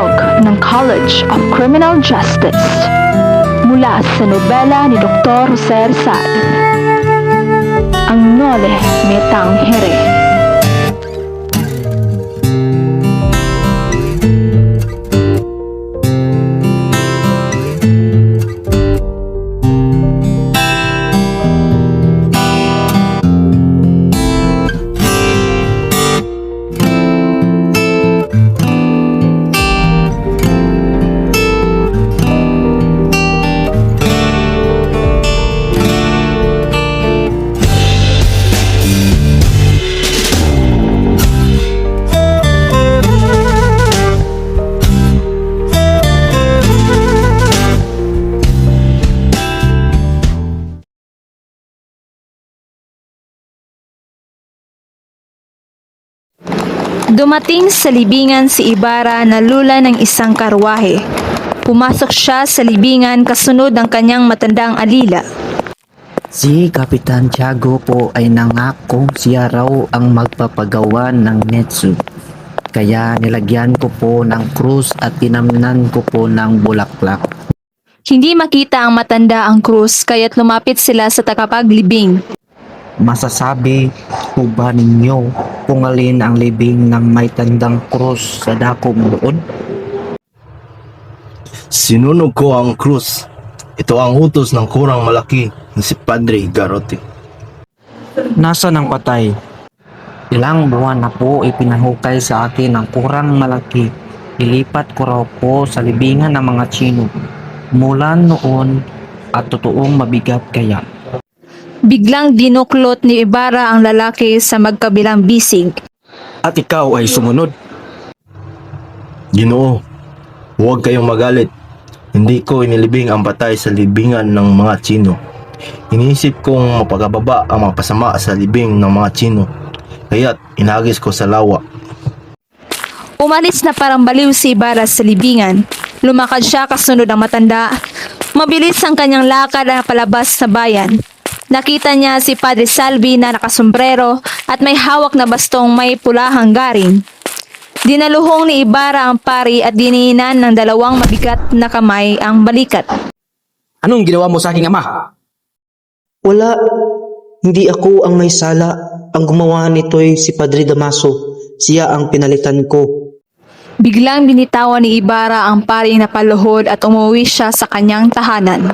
Handog ng College of Criminal Justice mula sa nobela ni Dr. Jose Rizal. Ang Nole Metang Here. Dumating sa libingan si Ibarra na lula ng isang karwahe. Pumasok siya sa libingan kasunod ng kanyang matandang alila. Si Kapitan Tiago po ay nangakong siya raw ang magpapagawa ng Netsu. Kaya nilagyan ko po ng krus at tinamnan ko po ng bulaklak. Hindi makita ang matanda ang krus kaya't lumapit sila sa takapaglibing. Masasabi po ba ninyo kung alin ang libing ng may tandang krus sa dakong doon? Sinunog ko ang krus. Ito ang utos ng kurang malaki na si Padre Garote. Nasaan ang patay? Ilang buwan na po ipinahukay sa akin ang kurang malaki. Ilipat ko raw po sa libingan ng mga Chino. Mula noon at totoong mabigat kaya. Biglang dinuklot ni Ibarra ang lalaki sa magkabilang bisig. At ikaw ay sumunod. Ginoo, huwag kayong magalit. Hindi ko inilibing ang patay sa libingan ng mga Chino. Iniisip kong mapagababa ang mga pasama sa libing ng mga Chino. Kaya't inagis ko sa lawa. Umalis na parang baliw si Ibarra sa libingan. Lumakad siya kasunod ang matanda. Mabilis ang kanyang lakad na palabas sa bayan. Nakita niya si Padre Salvi na nakasombrero at may hawak na bastong may pulahang garing. Dinaluhong ni Ibarra ang pari at diniinan ng dalawang mabigat na kamay ang balikat. Anong ginawa mo sa aking ama? Wala. Hindi ako ang may sala. Ang gumawa nito'y si Padre Damaso. Siya ang pinalitan ko. Biglang binitawan ni Ibarra ang paring napaluhod at umuwi siya sa kanyang tahanan.